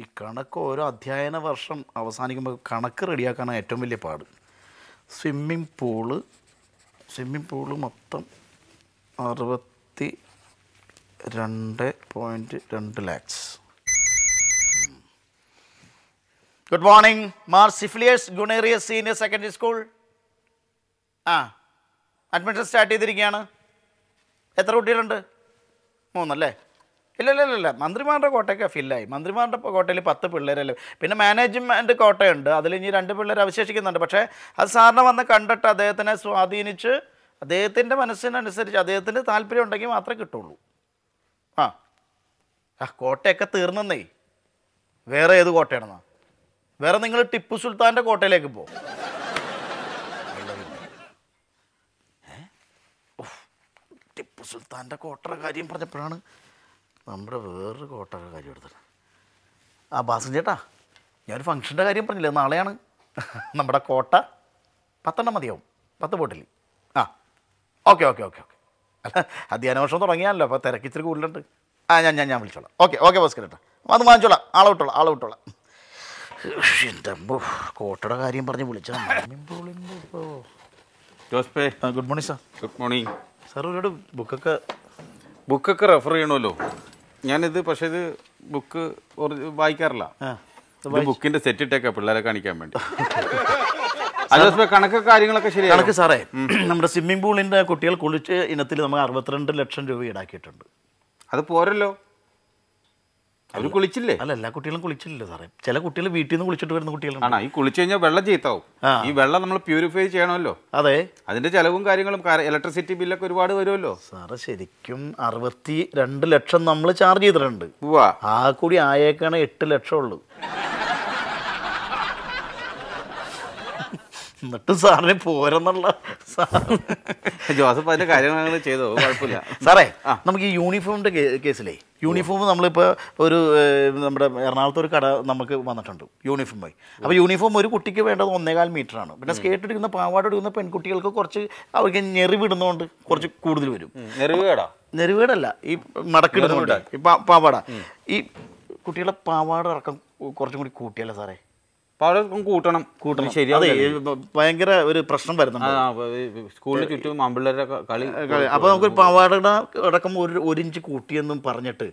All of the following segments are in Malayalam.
ഈ കണക്ക് ഓരോ അധ്യയന വർഷം അവസാനിക്കുമ്പോൾ കണക്ക് റെഡിയാക്കാനാണ് ഏറ്റവും വലിയ പാട്. സ്വിമ്മിംഗ് പൂൾ സ്വിമ്മിംഗ് പൂൾ മൊത്തം അറുപത്തി രണ്ട് പോയിന്റ് രണ്ട് ലാക്സ്. ഗുഡ് മോർണിംഗ് മാർ സിഫിലിയസ് ഗുണേറിയസ് സീനിയർ സെക്കൻഡറി സ്കൂൾ. ആ അഡ്മിഷൻ സ്റ്റാർട്ട് ചെയ്തിരിക്കുകയാണ്. എത്ര കുട്ടികളുണ്ട്? മൂന്നല്ലേ? ഇല്ല ഇല്ല ഇല്ല മന്ത്രിമാരുടെ കോട്ടയൊക്കെ ഫില്ലായി മന്ത്രിമാരുടെ കോട്ടയിൽ പത്ത് പിള്ളേരല്ലേ. പിന്നെ മാനേജ്മെന്റ് കോട്ടയുണ്ട്. അതിൽ ഇനി രണ്ട് പിള്ളേർ അവശേഷിക്കുന്നുണ്ട്. പക്ഷേ അത് സാറിനെ വന്ന് കണ്ടിട്ട് അദ്ദേഹത്തിനെ സ്വാധീനിച്ച് അദ്ദേഹത്തിന്റെ മനസ്സിനനുസരിച്ച് അദ്ദേഹത്തിന് താല്പര്യം ഉണ്ടെങ്കിൽ മാത്രമേ കിട്ടുള്ളൂ. ആ. ആ കോട്ടയൊക്കെ തീർന്നെന്നേ. വേറെ ഏത് കോട്ടയാണെന്നാ? വേറെ നിങ്ങൾ ടിപ്പു സുൽത്താന്റെ കോട്ടയിലേക്ക് പോകും ടിപ്പു സുൽത്താന്റെ കോട്ടയുടെ കാര്യം പറഞ്ഞപ്പോഴാണ് നമ്മുടെ വേറൊരു കോട്ടയുടെ കാര്യം എടുത്തത്. ആ ബാസൻ ചേട്ടാ ഞാനൊരു ഫംഗ്ഷന്റെ കാര്യം പറഞ്ഞില്ലേ? നാളെയാണ്. നമ്മുടെ കോട്ട പത്തെണ്ണം മതിയാവും. പത്ത് ബോട്ടിൽ. ആ ഓക്കെ ഓക്കെ ഓക്കെ ഓക്കെ. അല്ല അധ്യയനവർഷം തുടങ്ങിയാണല്ലോ അപ്പോൾ തിരക്കിച്ചിരി കൂടുതലുണ്ട്. ആ ഞാൻ ഞാൻ ഞാൻ വിളിച്ചോളാം. ഓക്കെ ഓക്കെ ബസ് കേട്ടോ അത് വാങ്ങിച്ചോളാം. ആളെ വിട്ടോളാം ആളെ വിട്ടോളാം. എന്റെ കോട്ടയുടെ കാര്യം പറഞ്ഞ് വിളിച്ചാൽ good morning sir. Good morning. Sir ഒരുപാട് ബുക്കൊക്കെ ബുക്കൊക്കെ റെഫർ ചെയ്യണമല്ലോ. ഞാനിത് പക്ഷേ ഇത് ബുക്ക് വായിക്കാറില്ല. ബുക്കിന്റെ സെറ്റ് ഇട്ടേക്ക പിള്ളേരെ കാണിക്കാൻ വേണ്ടി. കണക്ക് കാര്യങ്ങളൊക്കെ ശരി കണക്ക് സാറേ നമ്മുടെ സ്വിമ്മിംഗ് പൂളിന്റെ കുട്ടികൾ കുളിച്ച് ഇനത്തിൽ നമ്മൾ അറുപത്തിരണ്ട് ലക്ഷം രൂപ ഈടാക്കിയിട്ടുണ്ട്. അത് പോരല്ലോ. അവർ കുളിച്ചില്ലേ? അല്ല എല്ലാ കുട്ടികളും കുളിച്ചില്ലല്ലോ സാറേ. ചില കുട്ടികൾ വീട്ടിൽ നിന്ന് കുളിച്ചിട്ട് വരുന്ന കുട്ടികളുണ്ട്. ഈ കുളിച്ചു കഴിഞ്ഞാൽ വെള്ളം ചീത്താവും. ഈ വെള്ളം നമ്മൾ പ്യൂരിഫൈ ചെയ്യണമല്ലോ. അതെ. അതിന്റെ ചെലവും കാര്യങ്ങളും ഇലക്ട്രിസിറ്റി ബില്ലൊക്കെ ഒരുപാട് വരുമല്ലോ. സാറ് ശരിക്കും അറുപത്തി രണ്ട് ലക്ഷം നമ്മൾ ചാർജ് ചെയ്തിട്ടുണ്ട്. ആ കൂടി ആയേക്കാണ് എട്ട് ലക്ഷം ഉള്ളൂ. എന്നിട്ടും സാറിന് പോരെന്നുള്ള സാർ ജോസഫ് അതിന്റെ കാര്യങ്ങൾ ചെയ്തു കുഴപ്പമില്ല. സാറേ നമുക്ക് ഈ യൂണിഫോമിന്റെ കേസിലേ യൂണിഫോം നമ്മളിപ്പോൾ ഒരു നമ്മുടെ എറണാകുളത്ത് ഒരു കട നമുക്ക് വന്നിട്ടുണ്ട് യൂണിഫോം പോയി അപ്പോൾ യൂണിഫോം ഒരു കുട്ടിക്ക് വേണ്ടത് ഒന്നേകാൽ മീറ്ററാണ്. പിന്നെ സ്കേർട്ട് എടുക്കുന്ന പാവാട എടുക്കുന്ന പെൺകുട്ടികൾക്ക് കുറച്ച് അവർക്ക് ഞെറിവിടുന്നതുകൊണ്ട് കുറച്ച് കൂടുതൽ വരും. ഞെറിവേടാ ഞെറിവേടല്ല ഈ മടക്കിടുന്നുണ്ട് ഈ പാവാട. ഈ കുട്ടികളുടെ പാവാട ഇറക്കം കുറച്ചും കൂടി കൂട്ടിയല്ലേ സാറേ? കൂട്ടണം. കൂട്ടണം. ശരിയാണ് ഭയങ്കര ഒരു പ്രശ്നം വരുന്നുണ്ട്. സ്കൂളിന് ചുറ്റും ആമ്പിള്ളേരുടെ കളി അപ്പൊ നമുക്ക് പാവാടയുടെ അടക്കം ഒരു ഒരു ഇഞ്ച് കൂട്ടിയെന്നും പറഞ്ഞിട്ട്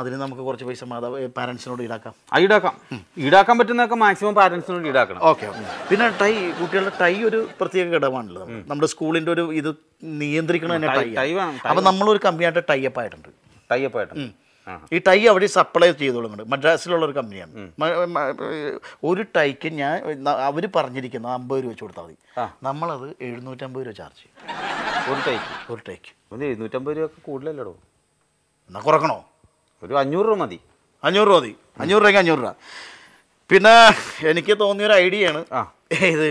അതിന് നമുക്ക് കുറച്ച് പൈസ മാതാവ് പാരന്റ്സിനോട് ഈടാക്കാം. ഈടാക്കാം. ഈടാക്കാൻ പറ്റുന്നതൊക്കെ മാക്സിമം പാരന്റ്സിനോട് ഈടാക്കണം. ഓക്കെ പിന്നെ ടൈ കുട്ടികളുടെ ടൈ ഒരു പ്രത്യേക ഘടകമാണല്ലോ. നമ്മുടെ സ്കൂളിന്റെ ഒരു ഇത് നിയന്ത്രിക്കണ തന്നെ ടൈ ടൈ അപ്പൊ നമ്മളൊരു കമ്പനിയായിട്ട് ടൈ അപ്പ് ആയിട്ടുണ്ട് ടൈ അപ്പ് ആ ഈ ടൈ അവിടെ സപ്ലൈ ചെയ്തോളുന്നുണ്ട് മദ്രാസിലുള്ള ഒരു കമ്പനിയാണ് ഒരു ടൈക്ക് ഞാൻ അവർ പറഞ്ഞിരിക്കുന്നത് അമ്പത് രൂപ വെച്ച് കൊടുത്താൽ മതി. നമ്മളത് എഴുന്നൂറ്റമ്പത് രൂപ ചാർജ് ചെയ്യും. ഒരു ടൈക്ക്? ഒരു ടൈക്ക്. ഒരു എഴുന്നൂറ്റമ്പത് രൂപ കൂടുതലല്ലോ എന്നാ കുറക്കണോ? ഒരു അഞ്ഞൂറ് രൂപ മതി. അഞ്ഞൂറ് രൂപ മതി അഞ്ഞൂറ് രൂപയ്ക്ക് അഞ്ഞൂറ് രൂപ. പിന്നെ എനിക്ക് തോന്നിയൊരു ഐഡിയ ആണ് ഇത്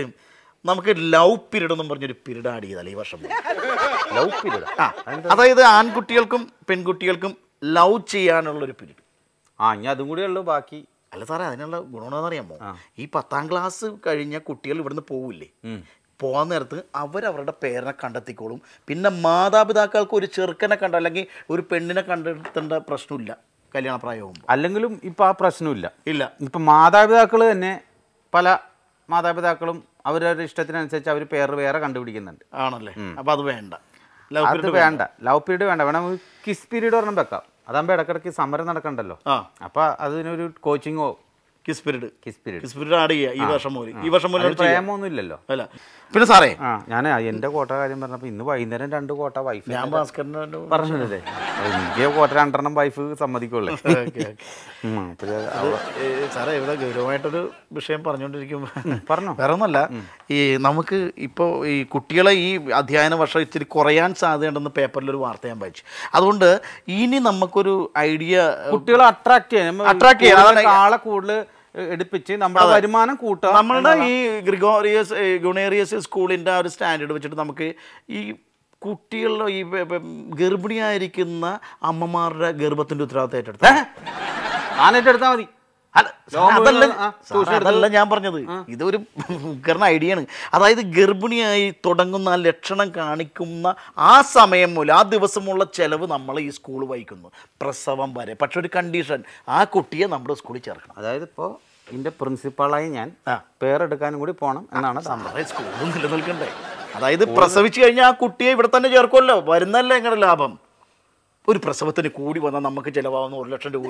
നമുക്ക് ലവ് പീരീഡ് എന്നും പറഞ്ഞൊരു പീരീഡ് ആഡ് ചെയ്താലേ ഈ വർഷം ലവ് പീരീഡ്? അതായത് ആൺകുട്ടികൾക്കും പെൺകുട്ടികൾക്കും ലവ് ചെയ്യാനുള്ളൊരു പീരീഡ്. ആ ഇനി അതും കൂടെ ഉള്ളു ബാക്കി. അല്ല സാറേ അതിനുള്ള ഗുണമെന്ന് അറിയാമോ ഈ പത്താം ക്ലാസ് കഴിഞ്ഞ കുട്ടികൾ ഇവിടുന്ന് പോവില്ലേ? പോകാൻ നേരത്ത് അവരവരുടെ പേരനെ കണ്ടെത്തിക്കോളും. പിന്നെ മാതാപിതാക്കൾക്ക് ഒരു ചെറുക്കനെ കണ്ട അല്ലെങ്കിൽ ഒരു പെണ്ണിനെ കണ്ടെത്തേണ്ട പ്രശ്നമില്ല കല്യാണ പ്രായവും അല്ലെങ്കിലും ഇപ്പം ആ പ്രശ്നമില്ല. ഇല്ല. ഇപ്പം മാതാപിതാക്കൾ തന്നെ പല മാതാപിതാക്കളും അവരവരുടെ ഇഷ്ടത്തിനനുസരിച്ച് അവർ പേര് വേറെ കണ്ടുപിടിക്കുന്നുണ്ട്. ആണല്ലേ? അപ്പം അത് വേണ്ട. അത് വേണ്ട. ലവ് പീരീഡ് വേണ്ട. വേണം കിസ് പീരീഡ് ഒരെണ്ണം വെക്കാം. അതാകുമ്പോൾ ഇടക്കിടക്ക് സമരം നടക്കണ്ടല്ലോ. അപ്പോൾ അപ്പൊ അതിനൊരു കോച്ചിങ്ങോ quiz period quiz period quiz period add ചെയ്യുക. ഈ വർഷം മുതൽ ഈ വർഷം മുതൽ പ്രേമൊന്നും ഇല്ലല്ലോ അല്ല. പിന്നെ സാറേ. ഞാൻ എന്റെ കോട്ട കാര്യം പറഞ്ഞപ്പോ ഇന്ന് വൈകുന്നേരം രണ്ട് കോട്ട വൈഫ് ഞാൻ ഭാസ്കരന്റെ പറഞ്ഞില്ലേ? എനിക്ക് കോട്ട രണ്ടെണ്ണം വൈഫ് സമ്മതിക്കുള്ളേ. സാറേ ഇവിടെ ഗൗരവമായിട്ടൊരു വിഷയം പറഞ്ഞുകൊണ്ടിരിക്കുമ്പോൾ പറഞ്ഞു. വേറെ ഒന്നല്ല ഈ നമുക്ക് ഇപ്പോൾ ഈ കുട്ടികളെ ഈ അധ്യയന വർഷം ഇച്ചിരി കുറയാൻ സാധ്യതയുണ്ടെന്ന് പേപ്പറിലൊരു വാർത്ത ഞാൻ വായിച്ചു. അതുകൊണ്ട് ഇനി നമുക്കൊരു ഐഡിയ കുട്ടികളെ അട്രാക്ട് ചെയ്യാൻ അട്രാക്ട് ചെയ്യാൻ, ആളെ കൂടുതൽ എടുപ്പിച്ച് നമ്മുടെ വരുമാനം കൂട്ടുക നമ്മളുടെ ഈ ഗ്രിഗോറിയസ് ഗുണേറിയസ് സ്കൂളിന്റെ ആ ഒരു സ്റ്റാൻഡേർഡ് വെച്ചിട്ട് നമുക്ക് ഈ കുട്ടികളുടെ ഈ ഗർഭിണിയായിരിക്കുന്ന അമ്മമാരുടെ ഗർഭത്തിന്റെ ഉത്തരവാദിത്തം ഏറ്റെടുത്ത് ഏറ്റെടുത്താൽ മതി. അതല്ല ഞാൻ പറഞ്ഞത്. ഇതൊരു കാരണം ഐഡിയ ആണ് അതായത് ഗർഭിണിയായി തുടങ്ങുന്ന ആ ലക്ഷണം കാണിക്കുന്ന ആ സമയം മുതൽ ആ ദിവസമുള്ള ചെലവ് നമ്മൾ ഈ സ്കൂൾ വഹിക്കുന്നു. പ്രസവം വരെ. പക്ഷെ ഒരു കണ്ടീഷൻ ആ കുട്ടിയെ നമ്മുടെ സ്കൂളിൽ ചേർക്കണം. അതായത് ഇപ്പോൾ ഇതിന്റെ പ്രിൻസിപ്പാളായി ഞാൻ. പേരെടുക്കാനും കൂടി പോകണം എന്നാണ് സ്കൂളും നിലനിൽക്കണ്ടേ? അതായത് പ്രസവിച്ചു കഴിഞ്ഞാൽ ആ കുട്ടിയെ ഇവിടെ തന്നെ ചേർക്കുമല്ലോ. വരുന്നല്ലേ എങ്ങനെ ലാഭം. ഒരു പ്രസവത്തിന് കൂടി വന്നാൽ നമുക്ക് ചിലവാകുന്ന ഒരു ലക്ഷം രൂപ.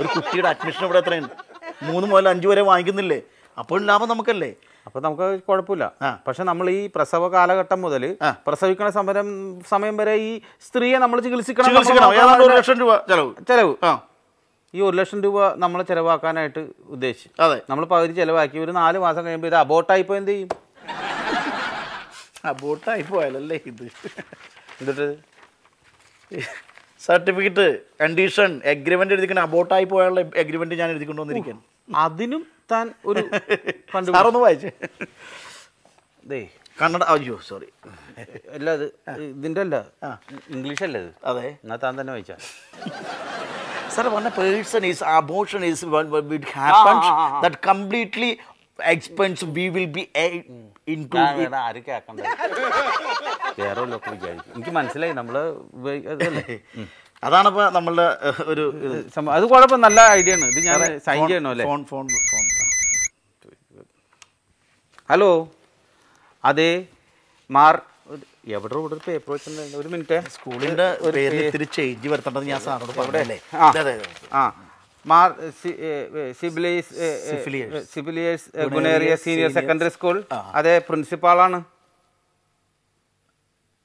ഒരു കുട്ടിയുടെ അഡ്മിഷൻ ഇവിടെ എത്രയാണ്? മൂന്ന് മുതൽ അഞ്ച് വരെ വാങ്ങിക്കുന്നില്ലേ? അപ്പോൾ ലാഭം നമുക്കല്ലേ? അപ്പോൾ നമുക്ക് കുഴപ്പമില്ല. പക്ഷെ നമ്മൾ ഈ പ്രസവ കാലഘട്ടം മുതൽ. പ്രസവിക്കണ സമരം സമയം വരെ ഈ സ്ത്രീയെ നമ്മൾ ചികിത്സിക്കണം ചെലവ്. ചെലവ്. ആ. ഈ ഒരു ലക്ഷം രൂപ നമ്മൾ ചിലവാക്കാനായിട്ട് ഉദ്ദേശിച്ചു. അതെ. നമ്മൾ പകുതി ചിലവാക്കി ഒരു നാല് മാസം കഴിയുമ്പോൾ ഇത് അബോട്ടായിപ്പോൾ എന്ത് ചെയ്യും? അബോട്ടായി പോയാലല്ലേ ഇത്? എന്നിട്ട് സർട്ടിഫിക്കറ്റ് കണ്ടീഷൻ എഗ്രിമെന്റ് എഴുതിക്കണം അബോട്ടായി പോയാലുള്ള എഗ്രിമെന്റ് ഞാൻ എഴുതിക്കൊണ്ട് വന്നിരിക്കാൻ. അതിനും താൻ ഒരു സാറൊന്ന് വായിച്ചേ. ദേ. കന്നഡ അയ്യോ സോറി അല്ല ഇത് ഇതിന്റെ അല്ല. ഇംഗ്ലീഷ് അല്ല ഇത് അതെ. എന്നാൽ താൻ തന്നെ വായിച്ചാൽ Sir, പറഞ്ഞ person is is abortion is when, that completely expense we will be ആരും കേൾക്കണ്ട. വേറെ എനിക്ക് മനസ്സിലായി നമ്മൾ അതാണിപ്പോ നമ്മളുടെ ഒരു അത് കുഴപ്പം നല്ല ഐഡിയ ആണ്. ഇത് ഞാൻ സൈൻ ചെയ്യണോ അല്ലേ? Phone phone phone hello? അതെ മാർ എവിടെ ഇവിടെ ഒരു പേപ്പർ വെച്ചിട്ടുണ്ട്. ഒരു മിനിറ്റ് സ്കൂളിന്റെ പേരിൽ ഇത്തിരി ചേഞ്ച് വരുത്തേണ്ടത് ഞാൻ സാറിനോട് പറഞ്ഞല്ലേ ആ. മാർ സി- ഏ, ഏ, സിബിലേസ് ഏ, ഏ, സിഫിലിയേഴ്സ്. ഏ, സിബിലിയേഴ്സ് ഗുണേറിയ സീനിയർ സെക്കൻഡറി സ്കൂൾ. അതെ പ്രിൻസിപ്പാളാണ്.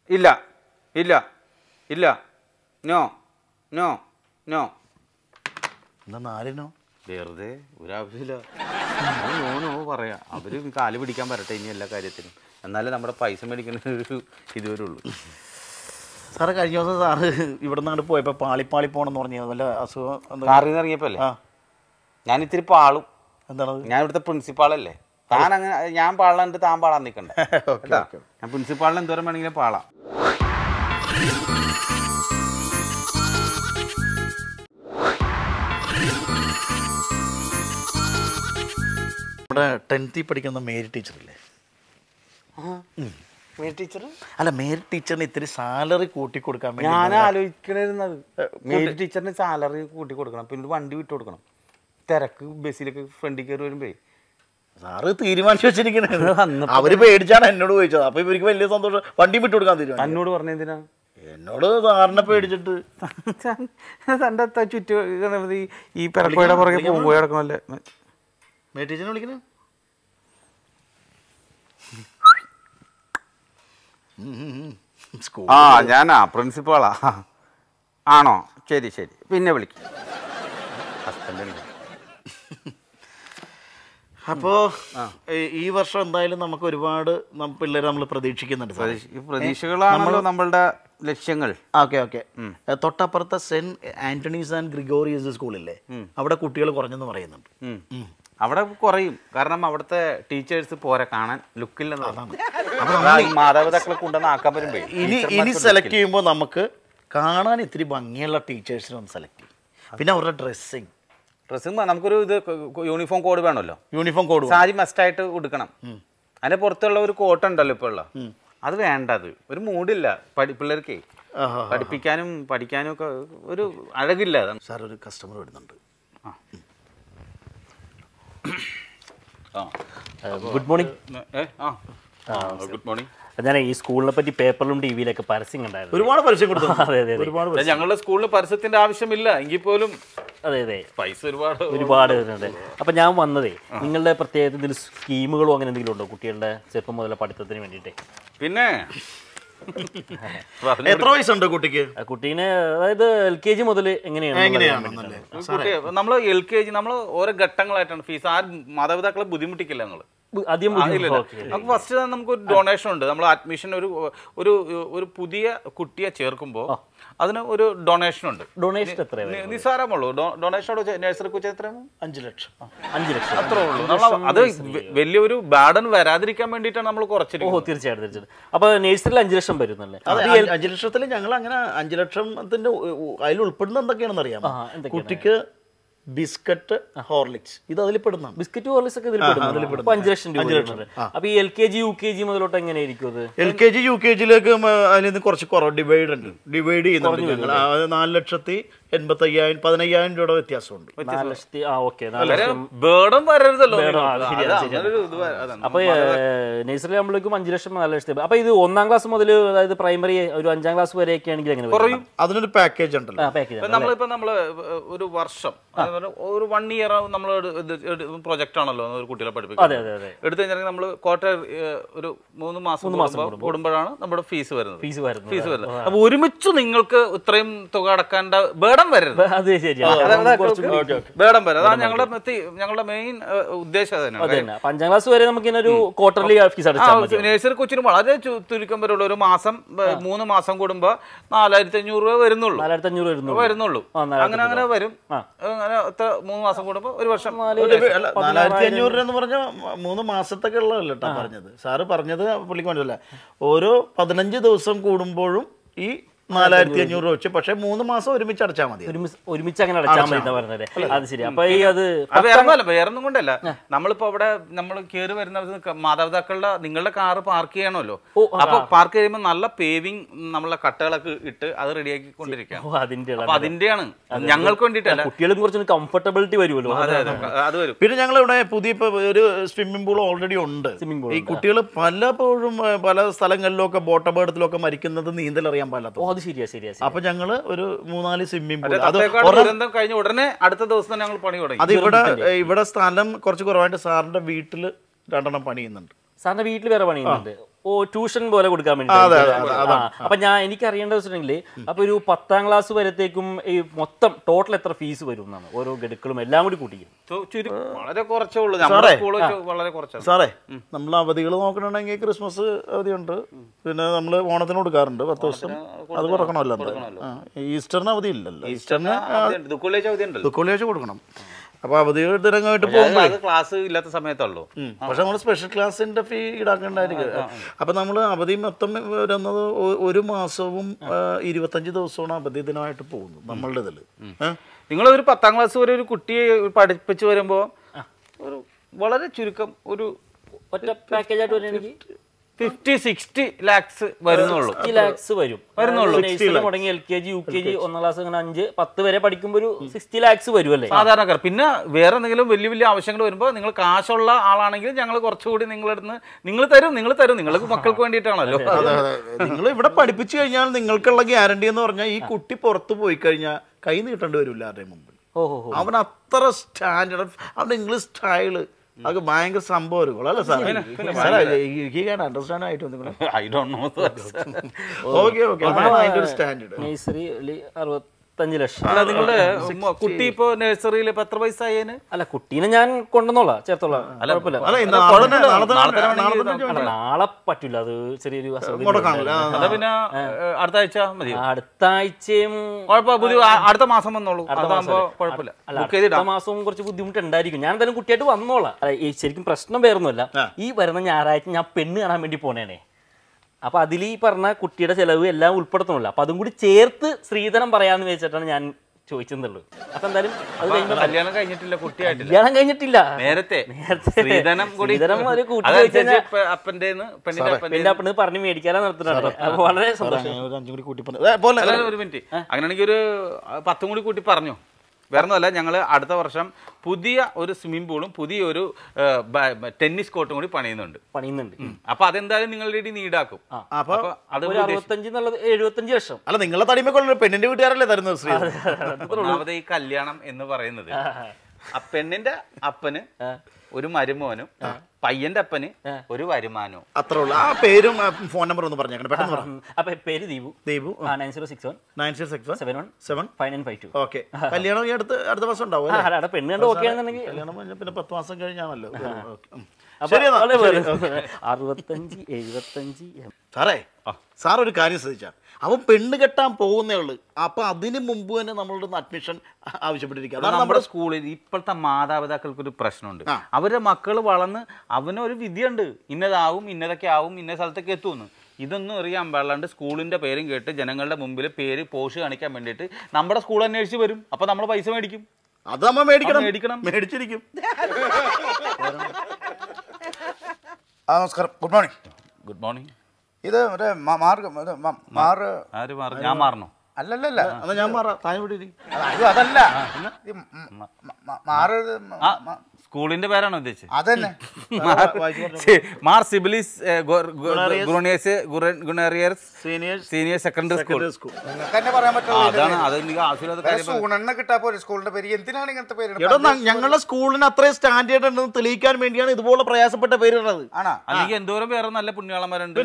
ഇല്ല. ഇല്ല. ഇല്ല. നോ. നോ. നോ. എന്നാ നാലിനോ? വെറുതെ ഒരാവശ്യമില്ല. പറയാ. അവർ കാൽ പിടിക്കാൻ വരട്ടെ ഇനി എല്ലാ കാര്യത്തിനും. എന്നാലേ നമ്മുടെ പൈസ മേടിക്കുന്ന ഒരു ഇതുവരെ ഉള്ളൂ സാറ് കഴിഞ്ഞ ദിവസം സാറ് ഇവിടെ നിന്ന് അങ്ങോട്ട് പോയപ്പോൾ പാളിപ്പാളി പോകണമെന്ന് പറഞ്ഞു നല്ല അസുഖം കാറിൽ നിന്ന് ഇറങ്ങിയപ്പോ അല്ലേ ഞാൻ ഇത്തിരി പാളും. എന്താണത്? ഞാൻ ഇവിടുത്തെ പ്രിൻസിപ്പാളല്ലേ താൻ അങ്ങനെ ഞാൻ പാളാണ്ട് താൻ പാളാൻ നിൽക്കണ്ട ഓക്കെ ഞാൻ പ്രിൻസിപ്പാളിന് എന്തോരം വേണമെങ്കിലും പാളാം. നമ്മുടെ ടെൻത്തിൽ പഠിക്കുന്ന മേരി ടീച്ചറില്ലേ? ടീച്ചർ അല്ല മേരി ടീച്ചറിന് ഇത്തിരി സാലറി കൂട്ടി കൊടുക്കാൻ വേണ്ടി ഞാൻ ആലോചിക്കണിരുന്നത് മേരി ടീച്ചറിന് സാലറി കൂട്ടി കൊടുക്കണം പിന്നെ വണ്ടി വിട്ടു കൊടുക്കണം തിരക്ക് ബസ്സിലൊക്കെ ഫ്രണ്ടിൽ കയറി വരുമ്പേ. സാറ് തീരുമാനിച്ചു വെച്ചിരിക്കണേ അന്ന് അവർ പേടിച്ചാണ് എന്നോട് ചോദിച്ചത്. അപ്പൊ ഇവർക്ക് വലിയ സന്തോഷം. വണ്ടി വിട്ടു കൊടുക്കാൻ തീരുമാനം എന്നോട് പറഞ്ഞ എന്തിനാ? എന്നോട് സാറിനെ പേടിച്ചിട്ട്. തന്റെ ചുറ്റും ഈ പിറക്കോയുടെ പുറകെ മേ ടീച്ചറിനെ വിളിക്കണേ? ആ ഞാനാ പ്രിൻസിപ്പാളാ. ആണോ? ശരി ശരി. പിന്നെ വിളിക്കും. ഹസ്ബൻഡ് അപ്പോ ഈ- വർഷം എന്തായാലും നമുക്ക് ഒരുപാട് പിള്ളേരെ നമ്മൾ പ്രതീക്ഷിക്കുന്നുണ്ട് പ്രതീക്ഷകളാണല്ലോ നമ്മളുടെ ലക്ഷ്യങ്ങൾ. Okay okay. തൊട്ടപ്പുറത്തെ സെന്റ് ആന്റണീസ് ആൻഡ് ഗ്രിഗോറിയസ് സ്കൂളില്ലേ? അവിടെ കുട്ടികൾ കുറഞ്ഞെന്ന് പറയുന്നുണ്ട്. അവിടെ കുറയും. കാരണം അവിടുത്തെ ടീച്ചേഴ്സ് പോരെ കാണാൻ ലുക്കില്ലെന്ന് പറഞ്ഞു മാതാപിതാക്കളെ കൊണ്ടുവന്ന് ആക്കാൻ വരുമ്പോ ഇനി ഇനി സെലക്ട് ചെയ്യുമ്പോൾ നമുക്ക് കാണാൻ ഇത്തിരി ഭംഗിയുള്ള ടീച്ചേഴ്സിനെ ഒന്ന് സെലക്ട് ചെയ്യും. പിന്നെ അവരുടെ ഡ്രസ്സിങ് ഡ്രസ്സിങ് നമുക്കൊരു ഇത് യൂണിഫോം കോഡ് വേണമല്ലോ. യൂണിഫോം കോഡ് സാരി മസ്റ്റായിട്ട് ഉടുക്കണം. അതിന്റെ പുറത്തുള്ള ഒരു കോട്ട് ഉണ്ടല്ലോ ഇപ്പൊ ഉള്ള. അത് വേണ്ടത്. ഒരു മൂഡില്ല പഠി പിള്ളേർക്കേ. പഠിപ്പിക്കാനും പഠിക്കാനും ഒക്കെ ഒരു അഴകില്ല. സാർ ഒരു കസ്റ്റമർ വരുന്നുണ്ട്. ഗുഡ് മോർണിംഗ് ഗുഡ് മോർണിംഗ് ഞാൻ ഈ സ്കൂളിനെ പറ്റി പേപ്പറിലും ടി വിയിലൊക്കെ പരസ്യം കണ്ടായിരുന്നു. ഒരുപാട് പരസ്യം കൊടുത്തു. അതെ അതെ ഒരുപാട് ഞങ്ങളുടെ സ്കൂളിൽ പരസ്യത്തിന്റെ ആവശ്യമില്ല. എങ്കിൽ പോലും അതെ അതെ. പൈസ ഒരുപാട് ഒരുപാട് വരുന്നുണ്ട്. അപ്പൊ ഞാൻ വന്നതേ നിങ്ങളുടെ പ്രത്യേകത എന്തെങ്കിലും സ്കീമുകളോ അങ്ങനെ എന്തെങ്കിലും ഉണ്ടോ കുട്ടികളുടെ ചെറുപ്പം മുതലുള്ള പഠിത്തത്തിന് വേണ്ടിയിട്ട്? പിന്നെ എത്ര വയസ്സുണ്ട് കുട്ടിക്ക്? കുട്ടീന് അതായത് എൽ കെ ജി മുതൽ എങ്ങനെയാണ് നമ്മൾ എൽ കെ ജി നമ്മൾ ഓരോ ഘട്ടങ്ങളായിട്ടാണ് ഫീസ്. ആ മാതാപിതാക്കളെ ബുദ്ധിമുട്ടിക്കില്ല ഞങ്ങൾ ആദ്യം നമുക്ക് ഫസ്റ്റ് നമുക്ക് ഒരു ഡൊണേഷൻ ഉണ്ട്. നമ്മൾ അഡ്മിഷൻ ഒരു ഒരു ഒരു പുതിയ കുട്ടിയെ ചേർക്കുമ്പോൾ അതിന് ഒരു ഡൊണേഷൻ ഉണ്ട്. ഡൊണേഷൻ എത്രയാണ് നി- നിസ്സാരമുള്ളൂ ഡൊണേഷൻ നഴ്സറി കുച്ച എത്രയാണ് അഞ്ചു ലക്ഷം. അഞ്ച് ലക്ഷം. അത്രേ ഉള്ളൂ. നമ്മൾ അത് വലിയൊരു ബാഡൻ വരാതിരിക്കാൻ വേണ്ടിയിട്ടാണ് നമ്മൾ ഓ കുറച്ചിരിക്കുന്നത് തീർച്ചയായിട്ടും തീർച്ചയായിട്ടും. അപ്പൊ നേഴ്സറിയിൽ അഞ്ച് ലക്ഷം വരുന്നല്ലേ അഞ്ചു ലക്ഷത്തിൽ ഞങ്ങൾ അങ്ങനെ അഞ്ചു ലക്ഷത്തിന്റെ അതിൽ ഉൾപ്പെടുന്ന എന്തൊക്കെയാണെന്ന് അറിയാം കുട്ടിക്ക് ബിസ്ക്കറ്റ് ഹോർലിക്സ്. ഇത് അതിൽ പെടുന്നതാണ് ബിസ്ക്കറ്റ് ഹോർലിക്സ് ഒക്കെ ഇതിൽ പെടുന്നു അഞ്ച് ലക്ഷം രൂപ അപ്പൊ ഈ L K G U K G മുതലോട്ട് എങ്ങനെയായിരിക്കും അത്? L K G U K ജിയിലേക്ക് അതിൽ നിന്ന് കുറച്ച് കുറവ് ഡിവൈഡ് ഉണ്ട്. ഡിവൈഡ് ചെയ്യുന്നുണ്ട് ഞങ്ങൾ. നാല് ലക്ഷത്തി എൺപത്തി അയ്യായിരം പതിനയ്യായിരം രൂപയുടെ വ്യത്യാസമുണ്ട്. അപ്പൊ നഴ്സറി ആകുമ്പോഴേക്കും അഞ്ചു ലക്ഷം നാല് ലക്ഷത്തി. അപ്പൊ ഇത് ഒന്നാം ക്ലാസ് മുതൽ അതായത് പ്രൈമറി ഒരു അഞ്ചാം ക്ലാസ് വരെയൊക്കെ ആണെങ്കിൽ എങ്ങനെ? അതിനൊരു പാക്കേജ് ഉണ്ടല്ലോ. നമ്മളിപ്പോ നമ്മൾ ഒരു വർഷം അതായത് ഒരു വൺ ഇയർ നമ്മൾ പ്രൊജക്ട് ആണല്ലോ ഒരു കുട്ടികളെ പഠിപ്പിക്കുന്നത്. എടുത്തു കഴിഞ്ഞാൽ നമ്മൾ ക്വാർട്ടർ ഒരു മൂന്ന് മാസം കൂടുമ്പോ- കൂടുമ്പോഴാണ് നമ്മുടെ ഫീസ് വരുന്നത്. ഫീസ് വരുന്നത്. ഫീസ് വരുന്നത്. അപ്പൊ ഒരുമിച്ച് നിങ്ങൾക്ക് ഇത്രയും തുക അടക്കേണ്ട ബേടം വരരുത്. അത് ശരിയാണ് അതാണ് ബേടം വരരുത്. അതാണ് ഞങ്ങളുടെ ഞങ്ങളുടെ മെയിൻ ഉദ്ദേശം തന്നെ. അഞ്ചാം ക്ലാസ് വരെ നമുക്ക് ഇങ്ങനെ ഒരു ക്വാർട്ടർലി ഫീസ് അടച്ചാൽ മതി നേഴ്സറി കൊച്ചിന് വളരെ ചുരുക്കം വരുള്ളൂ ഒരു മാസം മൂന്ന് മാസം കൂടുമ്പോ നാലായിരത്തി അഞ്ഞൂറ് രൂപ വരുന്നുള്ളൂ. നാലായിരത്തി അഞ്ഞൂറ് വരുന്നു വരുന്നുള്ളൂ. അങ്ങനെ അങ്ങനെ വരും. അങ്ങനെ മൂന്ന് മാസം കൂടുമ്പോ ഒരു വർഷം. നാലായിരത്തി അഞ്ഞൂറ് രൂപ എന്ന് പറഞ്ഞ മൂന്ന് മാസത്തൊക്കെ ഉള്ളതല്ല കേട്ടോ പറഞ്ഞത്. സാറ് പറഞ്ഞത് പുള്ളിക്ക് മനസ്സില ഓരോ പതിനഞ്ച് ദിവസം കൂടുമ്പോഴും ഈ നാലായിരത്തി അഞ്ഞൂറ് രൂപ വെച്ച്. പക്ഷെ മൂന്ന് മാസം ഒരുമിച്ച് അടച്ചാൽ മതി. ഒരുമിച്ച് അങ്ങനെ അടച്ചാൽ മതി പറഞ്ഞത്. അത് ശരി. അപ്പൊ ഈ അത് അത് വേറൊന്നും കൊണ്ടല്ല. നമ്മളിപ്പോ അവിടെ നമ്മൾ കയറി വരുന്ന മാതാപിതാക്കളുടെ നിങ്ങളുടെ കാറ് പാർക്ക് ചെയ്യണമല്ലോ. ഓ, അപ്പൊ പാർക്ക് ചെയ്യുമ്പോൾ നല്ല പേവിങ് നമ്മളെ കട്ടകളൊക്കെ ഇട്ട് അത് റെഡിയാക്കി കൊണ്ടിരിക്കാം. അതിന്റെയാണ് ഞങ്ങൾക്ക് വേണ്ടിയിട്ടല്ല. കുട്ടികൾക്ക് കുറച്ച് കംഫർട്ടബിലിറ്റി വരുമല്ലോ. അതെ വരും. പിന്നെ ഞങ്ങൾ ഇവിടെ പുതിയ ഒരു സ്വിമ്മിംഗ് പൂൾ ഓൾറെഡി ഉണ്ട്. സ്വിമ്മിംഗ് പൂൾ ഈ കുട്ടികൾ പലപ്പോഴും പല സ്ഥലങ്ങളിലൊക്കെ ഒക്കെ അപകടത്തിലൊക്കെ മരിക്കുന്നത് നീന്തൽ അറിയാൻ പാടില്ലാത്ത അത് ശരിയാ ശരിയാ ശരി അപ്പൊ ഞങ്ങൾ ഒരു മൂന്നാൽ സ്വിമ്മിംഗ് പൂൾ അത് ദുരന്തം കഴിഞ്ഞ ഉടനെ അടുത്ത ദിവസം തന്നെ ഞങ്ങൾ പണി തുടങ്ങി. അത് ഇവിടെ ഇവിടെ സ്ഥലം കുറച്ച് കുറവായിട്ട് സാറിന്റെ വീട്ടിൽ രണ്ടെണ്ണം പണിയുന്നുണ്ട്. സാറിന്റെ വീട്ടിൽ വേറെ പണിയുന്നുണ്ട്. ഓ ട്യൂഷൻ പോലെ കൊടുക്കാൻ വേണ്ടി അപ്പൊ ഞാൻ എനിക്ക് അറിയേണ്ടത് വെച്ചിട്ടുണ്ടെങ്കിൽ അപ്പൊ ഒരു പത്താം ക്ലാസ് വരത്തേക്കും ഈ മൊത്തം ടോട്ടൽ എത്ര ഫീസ് വരും എന്നാണ്. ഓരോ ഗഡുക്കളും എല്ലാം കൂടി കൂട്ടിക്കും. വളരെ കുറച്ചേ ഉള്ളൂ. വളരെ കുറച്ചാണ്. സാറേ നമ്മൾ അവധികൾ നോക്കണമെങ്കിൽ ക്രിസ്മസ് അവധിയുണ്ട്. പിന്നെ നമ്മൾ ഓണത്തിന് കൊടുക്കാറുണ്ട് പത്ത് ദിവസം. അത് കൊടുക്കണമല്ലോ. ഈസ്റ്ററിന് അവധി ഇല്ലല്ലോ ഈസ്റ്ററിന് ദുഃഖവെള്ളിയാഴ്ച കൊടുക്കണം. അപ്പൊ അവധി ദിനമായിട്ട് പോകുമ്പോൾ ക്ലാസ് ഇല്ലാത്ത സമയത്തുള്ളൂ. പക്ഷെ നമ്മൾ സ്പെഷ്യൽ ക്ലാസ്സിന്റെ ഫീ ഈടാക്കേണ്ടായിരിക്കും അപ്പൊ നമ്മൾ അവധി മൊത്തം വരുന്നത് ഒരു മാസവും ഇരുപത്തഞ്ച് ദിവസമാണ് അവധി ദിനമായിട്ട് പോകുന്നത് നമ്മളുടെ ഇതിൽ നിങ്ങൾ ഒരു പത്താം ക്ലാസ് വരെ ഒരു കുട്ടിയെ പഠിപ്പിച്ച് വരുമ്പോ ഒരു വളരെ ചുരുക്കം ഒരു ഒറ്റ പാക്കേജായിട്ട് ആയിട്ട് വരുവാണെങ്കിൽ ഫിഫ്റ്റി സിക്സ്റ്റി ലാക്സ് വരുന്നുള്ളൂ. ലാക്സ് വരും. വരുന്നുള്ളൂ. മുടങ്ങി L K G U K G ഒന്നാം ക്ലാസ് അങ്ങനെ അഞ്ച് പത്ത് വരെ പഠിക്കുമ്പോൾ ഒരു സിക്സ്റ്റി ലാക്സ് വരുമല്ലേ സാധാരണക്കാർ. പിന്നെ വേറെ എന്തെങ്കിലും വലിയ വലിയ ആവശ്യങ്ങൾ വരുമ്പോൾ നിങ്ങൾ കാശുള്ള ആളാണെങ്കിൽ ഞങ്ങൾ കുറച്ചുകൂടി നിങ്ങളടുന്ന് നിങ്ങൾ തരും നിങ്ങൾ തരും. നിങ്ങൾക്ക് മക്കൾക്ക് വേണ്ടിയിട്ടാണല്ലോ. നിങ്ങൾ ഇവിടെ പഠിപ്പിച്ചു കഴിഞ്ഞാൽ നിങ്ങൾക്കുള്ള ഗ്യാരണ്ടി എന്ന് പറഞ്ഞാൽ ഈ കുട്ടി പുറത്തു പോയി കഴിഞ്ഞാൽ കൈ നീട്ടേണ്ടി വരില്ല ആരുടെയും മുമ്പിൽ. ഓഹോ അവൻ അത്ര സ്റ്റാൻഡേർഡ് അവൻ ഇംഗ്ലീഷ് സ്റ്റൈൽ അത് ഭയങ്കര സംഭവം അല്ലേ സാറേ? സാറേ അണ്ടർസ്റ്റാൻഡ് ആയിട്ട് നിങ്ങൾ I don't know okay. Okay standard standard ലക്ഷം. അല്ല നിങ്ങളുടെ കുട്ടി ഇപ്പോ നഴ്സറിയിൽ ഇപ്പൊ എത്ര വയസ്സായേന്? അല്ല കുട്ടീനെ ഞാൻ കൊണ്ടുവന്നോളാം ചേർത്തോളാം. നാളെ പറ്റില്ല അത് ചെറിയൊരു പിന്നെ അടുത്ത ആഴ്ച മതി. അടുത്ത ആഴ്ചയും അടുത്ത മാസം വന്നോളൂ. അതാകുമ്പോ കുഴപ്പമില്ല. അടുത്ത മാസവും കുറച്ച് ബുദ്ധിമുട്ടുണ്ടായിരിക്കും. ഞാൻ എന്തായാലും കുട്ടിയായിട്ട് വന്നോളാം. ഈ ശരിക്കും പ്രശ്നം വേറൊന്നുമല്ല. ഈ വരുന്ന ഞായറാഴ്ച ഞാൻ പെണ്ണ് കാണാൻ വേണ്ടി പോണേനെ. അപ്പൊ അതിൽ ഈ പറഞ്ഞ കുട്ടിയുടെ ചിലവ് എല്ലാം ഉൾപ്പെടുത്തണമല്ലോ. അപ്പൊ അതും കൂടി ചേർത്ത് സ്ത്രീധനം പറയാന്ന് വെച്ചിട്ടാണ് ഞാൻ ചോദിച്ചെന്നുള്ളൂ അപ്പൊ എന്തായാലും അത് കഴിയുമ്പോ കല്യാണം കഴിഞ്ഞിട്ടില്ല കുട്ടിയായിട്ടില്ല. കല്യാണം കഴിഞ്ഞിട്ടില്ല. നേരത്തെ നേരത്തെ സ്ത്രീധനം കൂടി സ്ത്രീധനം ഒരു കൂട്ടി അപ്പണ് പറഞ്ഞ് മേടിക്കാനാ അപ്പൊ വളരെ സന്തോഷം. ഒരു അഞ്ചും കൂടി കൂട്ടി പറഞ്ഞു. അങ്ങനെയാണെങ്കിൽ ഒരു പത്തും കൂടി കൂട്ടി പറഞ്ഞു? വേറെ ഒന്നുമല്ല ഞങ്ങൾ അടുത്ത വർഷം പുതിയ ഒരു സ്വിമ്മിംഗ് പൂളും പുതിയ ഒരു ടെന്നീസ് കോർട്ടും കൂടി പണിയുന്നുണ്ട്. പണിയുന്നുണ്ട്. അപ്പൊ അതെന്തായാലും നിങ്ങളുടെ ഇടയിൽ നീടാക്കും. അപ്പൊ അത് എഴുപത്തഞ്ച് ലക്ഷം അല്ല നിങ്ങളെ തടിമ കൊള്ളു പെണ്ണിന്റെ വീട്ടുകാരല്ലേ തരുന്നത് ശ്രീ? ഒന്നാമത് ഈ കല്യാണം എന്ന് പറയുന്നത് ആ പെണ്ണിന്റെ അപ്പന് ഒരു മരുമോനും പയ്യന്റെ അപ്പന് ഒരു വരുമാനവും. അത്ര ഉള്ളൂ ആ പേരും ഫോൺ നമ്പർ ഒന്ന് പറഞ്ഞേക്കണം. പെട്ടെന്ന് പറ. ഉം. അപ്പൊ പേര് Deepu. Deepu nine zero six one nine zero six one seven one seven five nine five two okay കല്യാണം ഈ അടുത്ത് അടുത്ത മാസം ഉണ്ടാവും അവിടെ പെണ്ണ് കണ്ട് ഓക്കെ ആണെന്നുണ്ടെങ്കിൽ കല്യാണം പിന്നെ പത്ത് മാസം കഴിഞ്ഞാണല്ലോ. അറുപത്തഞ്ച് എഴുപത്തഞ്ച് സാറേ സാർ ഒരു കാര്യം ശ്രദ്ധിച്ചാ. അവൻ പെണ്ണ് കെട്ടാൻ പോകുന്നേ ഉള്ളു. അപ്പൊ അതിനു മുമ്പ് തന്നെ നമ്മളുടെ അഡ്മിഷൻ ആവശ്യപ്പെട്ടിരിക്കുക. അതാണ് നമ്മുടെ സ്കൂളിൽ ഇപ്പോഴത്തെ മാതാപിതാക്കൾക്ക് ഒരു പ്രശ്നമുണ്ട് അവരുടെ മക്കൾ വളർന്ന് അവനൊരു വിധിയുണ്ട്. ഇന്നതാവും ഇന്നതൊക്കെ ആവും ഇന്ന സ്ഥലത്തൊക്കെ എത്തുമെന്ന്. ഇതൊന്നും അറിയാൻ പാടില്ലാണ്ട് സ്കൂളിന്റെ പേരും കേട്ട് ജനങ്ങളുടെ മുമ്പിൽ പേര് പോഷ് കാണിക്കാൻ വേണ്ടിയിട്ട് നമ്മുടെ സ്കൂൾ അന്വേഷിച്ച് വരും. അപ്പൊ നമ്മൾ പൈസ മേടിക്കും. അത് നമ്മൾ മേടിക്കണം. മേടിക്കണം. മേടിച്ചിരിക്കും. നമസ്കാരം. ഗുഡ് മോർണിംഗ് ഗുഡ് മോർണിംഗ് ഇത് മറ്റേ മാർഗം മാറ് ആര് മാറി? ഞാൻ മാറണോ? അല്ലല്ലല്ല. ഞാൻ മാറാം. താഴെ. അതല്ല. ഇത് സ്കൂളിന്റെ പേരാണോ ഉദ്ദേശിച്ചത്? അതന്നെ. മാർ- സിബിലിസ് സീനിയേഴ്സ്. Senior secondary school. അതാണ്. അത് എനിക്ക് ആവശ്യമില്ലാത്ത സ്കൂളിന്റെ പേര്. എന്തിനാണ് ഇങ്ങനത്തെ പേര് ഞങ്ങളുടെ സ്കൂളിന് അത്രയും സ്റ്റാൻഡേർഡ് ഉണ്ടെന്ന് തെളിയിക്കാൻ വേണ്ടിയാണ് ഇതുപോലെ പ്രയാസപ്പെട്ട പേരിടുന്നത്. ആണോ? അല്ലെങ്കിൽ എന്തോരം വേറെ നല്ല പുണ്യാളന്മാരുണ്ട്.